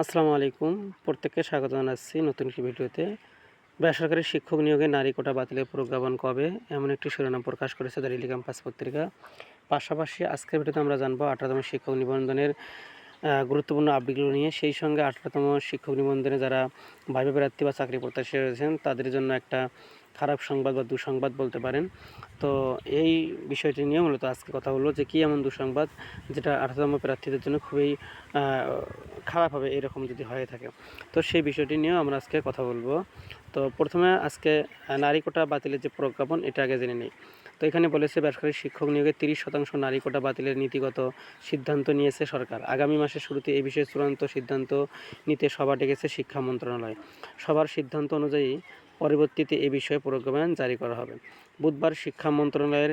আসসালামু আলাইকুম। প্রত্যেককে স্বাগত জানাচ্ছি নতুন একটি ভিডিওতে। বেসরকারি শিক্ষক নিয়োগে নারী কোটা বাতিলের প্রজ্ঞাপন কবে? এমন একটি শিরোনাম প্রকাশ করেছে দ্য ডেলি ক্যাম্পাস পত্রিকা। পাশাপাশি আজকের ভিডিওতে আমরা জানব আঠারোতম শিক্ষক নিবন্ধনের গুরুত্বপূর্ণ আপডেটগুলো নিয়ে। সেই সঙ্গে আঠারোতম শিক্ষক নিবন্ধনে যারা ভাইবা প্রার্থী বা চাকরি প্রত্যাশী রয়েছেন, তাদের জন্য একটা খারাপ সংবাদ বা দুঃসংবাদ বলতে পারেন। তো এই বিষয়টি নিয়ে মূলত আজকে কথা হলো যে কী এমন দুঃসংবাদ যেটা আঠারোতম প্রার্থীদের জন্য খুবই খারাপ হবে এরকম যদি হয়ে থাকে। তো সেই বিষয়টি নিয়েও আমরা আজকে কথা বলব। তো প্রথমে আজকে নারী কোটা বাতিলের যে প্রজ্ঞাপন, এটা আগে জেনে নিই। তো এখানে বলেছে বেসরকারি শিক্ষক নিয়োগে তিরিশ শতাংশ নারী কোটা বাতিলের নীতিগত সিদ্ধান্ত নিয়েছে সরকার। আগামী মাসের শুরুতে এই বিষয়ে চূড়ান্ত সিদ্ধান্ত নিতে সভা ডেকেছে শিক্ষা মন্ত্রণালয়। সবার সিদ্ধান্ত অনুযায়ী পরবর্তীতে এ বিষয়ে প্রজ্ঞাপন জারি করা হবে। বুধবার শিক্ষা মন্ত্রণালয়ের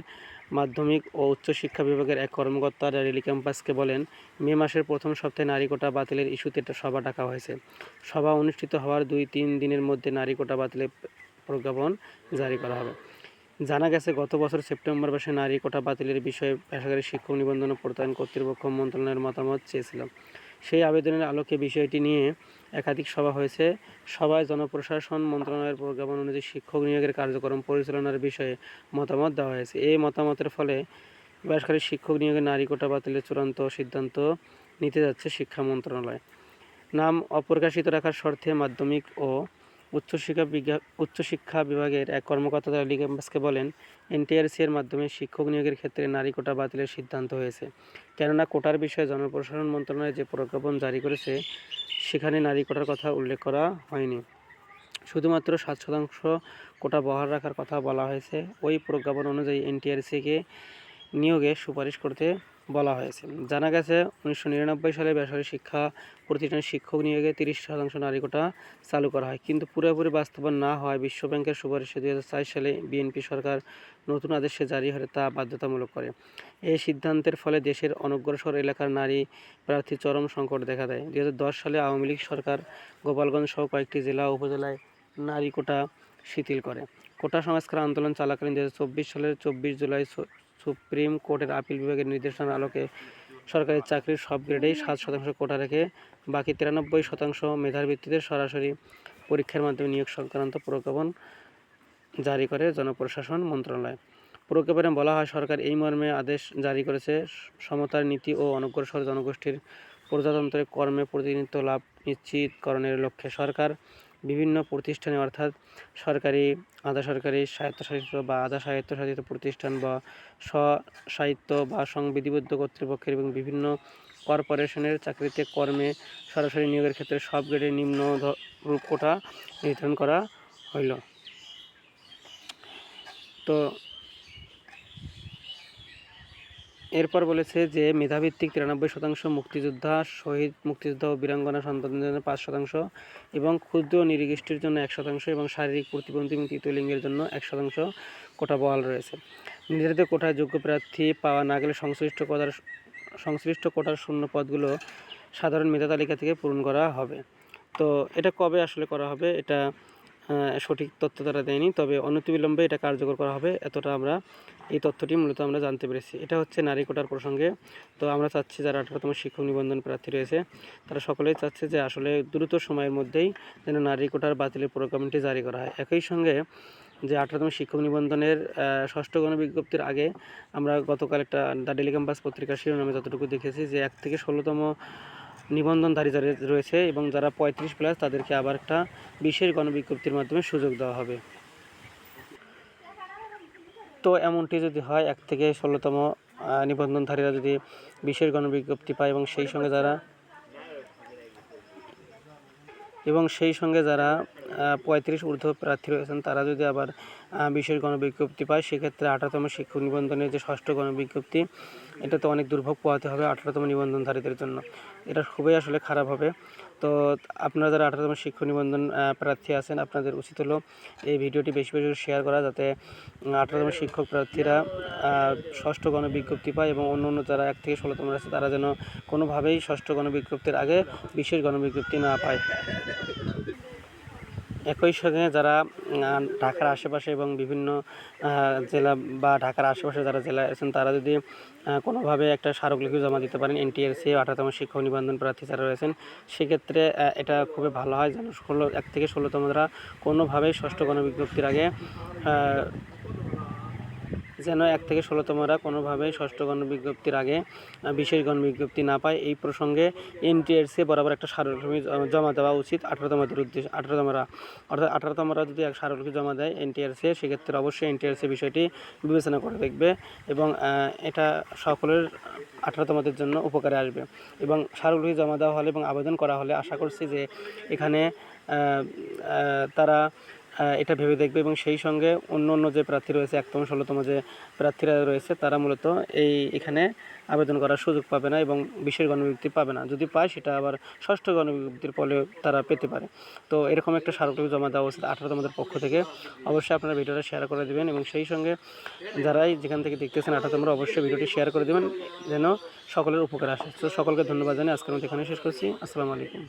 মাধ্যমিক ও উচ্চশিক্ষা বিভাগের এক কর্মকর্তা রেলি ক্যাম্পাসকে বলেন, মে মাসের প্রথম সপ্তাহে নারী কোটা বাতিলের ইস্যুতে একটা সভা ডাকা হয়েছে। সভা অনুষ্ঠিত হওয়ার দুই তিন দিনের মধ্যে নারী কোটা বাতিলের প্রজ্ঞাপন জারি করা হবে। জানা গেছে, গত বছর সেপ্টেম্বর মাসে নারী কোটা বাতিলের বিষয়ে বেসরকারি শিক্ষক নিবন্ধন প্রত্যয়ন কর্তৃপক্ষ মন্ত্রণালয়ের মতামত চেয়েছিল। সেই আবেদনের আলোকে বিষয়টি নিয়ে একাধিক সভা হয়েছে। সভায় জনপ্রশাসন মন্ত্রণালয়ের প্রজ্ঞাপন অনুযায়ী শিক্ষক নিয়োগের কার্যক্রম পরিচালনার বিষয়ে মতামত দেওয়া হয়েছে। এই মতামতের ফলে বেসরকারি শিক্ষক নিয়োগে নারী কোটা বাতিলের চূড়ান্ত সিদ্ধান্ত নিতে যাচ্ছে শিক্ষা মন্ত্রণালয়। নাম অপ্রকাশিত রাখার শর্তে মাধ্যমিক ও উচ্চশিক্ষা বিজ্ঞা উচ্চশিক্ষা বিভাগের এক কর্মকর্তা লি ক্যাম্পাসকে বলেন, এনটিআরসি এর মাধ্যমে শিক্ষক নিয়োগের ক্ষেত্রে নারী কোটা বাতিলের সিদ্ধান্ত হয়েছে। কেননা কোটার বিষয়ে জনপ্রশাসন মন্ত্রণালয় যে প্রজ্ঞাপন জারি করেছে, সেখানে নারী কোটার কথা উল্লেখ করা হয়নি। শুধুমাত্র সাত শতাংশ কোটা বহাল রাখার কথা বলা হয়েছে। ওই প্রজ্ঞাপন অনুযায়ী এনটিআরসিকে নিয়োগে সুপারিশ করতে বলা হয়েছে। জানা গেছে, উনিশশো নিরানব্বই সালে বেসরকারি শিক্ষা প্রতিষ্ঠানের শিক্ষক নিয়োগে তিরিশ শতাংশ নারী কোটা চালু করা হয়। কিন্তু পুরোপুরি বাস্তবায়ন না হওয়ায় বিশ্বব্যাংকের সুপারিশে দুই হাজার সালে বিএনপি সরকার নতুন আদেশে জারি হলে তা বাধ্যতামূলক করে। এই সিদ্ধান্তের ফলে দেশের অনগ্রসর এলাকার নারী প্রার্থী চরম সংকট দেখা দেয়। দুই হাজার দশ সালে আওয়ামী লীগ সরকার গোপালগঞ্জ সহ কয়েকটি জেলা উপজেলায় নারী কোটা শিথিল করে। কোটা সংস্কার আন্দোলন চলাকালীন দুই হাজার চব্বিশ সালের চব্বিশ জুলাই সুপ্রিম কোর্টের আপিল বিভাগের নির্দেশনার আলোকে সরকারি চাকরির সব গ্রেডেই সাত শতাংশ কোটা রেখে বাকি তিরানব্বই শতাংশ মেধার ভিত্তিতে সরাসরি পরীক্ষার মাধ্যমে নিয়োগ সংক্রান্ত প্রজ্ঞাপন জারি করে জনপ্রশাসন মন্ত্রণালয়। প্রজ্ঞাপনে বলা হয়, সরকার এই মর্মে আদেশ জারি করেছে, সমতার নীতি ও অনগ্রসর জনগোষ্ঠীর প্রজাতন্ত্রের কর্মে প্রতিনিধিত্ব লাভ নিশ্চিতকরণের লক্ষ্যে সরকার বিভিন্ন প্রতিষ্ঠানে, অর্থাৎ সরকারি, আধা সরকারি স্বায়ত্তশাসিত বা আধা স্বায়ত্তশাসিত প্রতিষ্ঠান বা স্বসাহিত্য বা সংবিধিবদ্ধ কর্তৃপক্ষের এবং বিভিন্ন কর্পোরেশনের চাকরিতে কর্মে সরাসরি নিয়োগের ক্ষেত্রে সব গ্রেডের নিম্ন ধ- রূপ কোটা নির্ধারণ করা হইল। তো এরপর বলেছে যে, মেধাভিত্তিক তিরানব্বই শতাংশ মুক্তিযোদ্ধা, শহীদ মুক্তিযোদ্ধা ও বীরাঙ্গনা সন্তানদের জন্য পাঁচ শতাংশ এবং ক্ষুদ্র ও জন্য এক শতাংশ এবং শারীরিক প্রতিবন্ধী এবং তৃতীয় লিঙ্গের জন্য এক শতাংশ কোটা বহাল রয়েছে। নির্ধারিত কোটায় যোগ্য প্রার্থী পাওয়া না গেলে সংশ্লিষ্ট কোটার সংশ্লিষ্ট কোটার শূন্য পদগুলো সাধারণ মেধা তালিকা থেকে পূরণ করা হবে। তো এটা কবে আসলে করা হবে? এটা সঠিক তথ্য তারা দেয়নি। তবে অনতিবিলম্বে এটা কার্যকর করা হবে, এতটা আমরা এই তথ্যটি মূলত আমরা জানতে পেরেছি। এটা হচ্ছে নারী কোটার প্রসঙ্গে। তো আমরা চাচ্ছি যারা আঠারোতম শিক্ষক নিবন্ধন প্রার্থী রয়েছে, তারা সকলেই চাচ্ছে যে আসলে দ্রুত সময়ের মধ্যেই যেন নারী কোটার বাতিলের প্রোগ্রামটি জারি করা হয়। একই সঙ্গে যে আঠারোতম শিক্ষক নিবন্ধনের ষষ্ঠ গণবিজ্ঞপ্তির আগে আমরা গতকাল একটা দ্য ডেলি ক্যাম্পাস পত্রিকার শিরোনামে যতটুকু দেখেছি যে এক থেকে ষোলোতম নিবন্ধনধারী যারা রয়েছে এবং যারা পঁয়ত্রিশ প্লাস তাদেরকে আবার একটা বিশেষ গণবিজ্ঞপ্তির মাধ্যমে সুযোগ দেওয়া হবে। তো এমনটি যদি হয়, এক থেকে ষোলোতম নিবন্ধনধারীরা যদি বিশেষ গণবিজ্ঞপ্তি পায় এবং সেই সঙ্গে যারা এবং সেই সঙ্গে যারা পঁয়ত্রিশ ঊর্ধ্ব প্রার্থী রয়েছেন, তারা যদি আবার বিশেষ গণবিজ্ঞপ্তি পায়, সেক্ষেত্রে আঠারোতম শিক্ষক নিবন্ধনের যে ষষ্ঠ গণবিজ্ঞপ্তি এটা তো অনেক দুর্ভোগ পোহাতে হবে আঠারোতম নিবন্ধনধারীদের জন্য। এটা খুবই আসলে খারাপ হবে। তো আপনারা যারা আঠারোতম শিক্ষক নিবন্ধন প্রার্থী আছেন, আপনাদের উচিত হলো এই ভিডিওটি বেশি বেশি শেয়ার করা যাতে আঠারো আঠারোতম শিক্ষক প্রার্থীরা ষষ্ঠ গণবিজ্ঞপ্তি পায় এবং অন্য অন্য যারা এক থেকে ষোলোতম আছে, তারা যেন কোনোভাবেই ষষ্ঠ গণবিজ্ঞপ্তির আগে বিশেষ গণবিজ্ঞপ্তি না পায়। একই সঙ্গে যারা ঢাকার আশেপাশে এবং বিভিন্ন জেলা বা ঢাকার আশেপাশে যারা জেলা আছেন, তারা যদি কোনোভাবে একটা স্মারকলিপি জমা দিতে পারেন, এনটিআরসি আঠারোতম শিক্ষক নিবন্ধন প্রার্থী যারা রয়েছেন, সেক্ষেত্রে এটা খুবই ভালো হয়। যেন ষোলো, এক থেকে ষোলোতম ষোলোতমরা কোনোভাবেই ষষ্ঠ গণবিজ্ঞপ্তির আগে যেন এক থেকে ষোলোতমরা কোনোভাবেই ষষ্ঠ গণবিজ্ঞপ্তির আগে আহ, বিশেষ গণবিজ্ঞপ্তি না পায়। এই প্রসঙ্গে এনটিআরসি বরাবর একটা স্মারকলিপি জমা দেওয়া উচিত আঠারোতমদের উদ্দেশ্যে আঠারোতমরা অর্থাৎ আঠারোতমরা যদি এক স্মারকলিপি জমা দেয় এনটিআরসি সেক্ষেত্রে অবশ্যই এনটিআরসি বিষয়টি বিবেচনা করে দেখবে এবং এটা সকলের আঠারোতমদের জন্য উপকারে আসবে। এবং স্মারকলিপি জমা দেওয়া হলে এবং আবেদন করা হলে আশা করছি যে এখানে তারা এটা ভেবে দেখবে এবং সেই সঙ্গে অন্য অন্য যে প্রার্থী রয়েছে, একতম, ষোলোতম যে প্রার্থীরা রয়েছে, তারা মূলত এই এখানে আবেদন করার সুযোগ পাবে না এবং বিশেষ গণবিজ্ঞপ্তি পাবে না। যদি পায়, সেটা আবার ষষ্ঠ গণবিজ্ঞপ্তির ফলে তারা পেতে পারে। তো এরকম একটা স্মারকলিপি জমা দেওয়া উচিত আঠারোতমদের পক্ষ থেকে। অবশ্যই আপনারা ভিডিওটা শেয়ার করে দেবেন এবং সেই সঙ্গে যারাই যেখান থেকে দেখতেছেন আঠারোতমরা অবশ্যই ভিডিওটি শেয়ার করে দেবেন যেন সকলের উপকার আসে। তো সকলকে ধন্যবাদ জানিয়ে আজকের মতো এখানে শেষ করছি। আসসালামু আলাইকুম।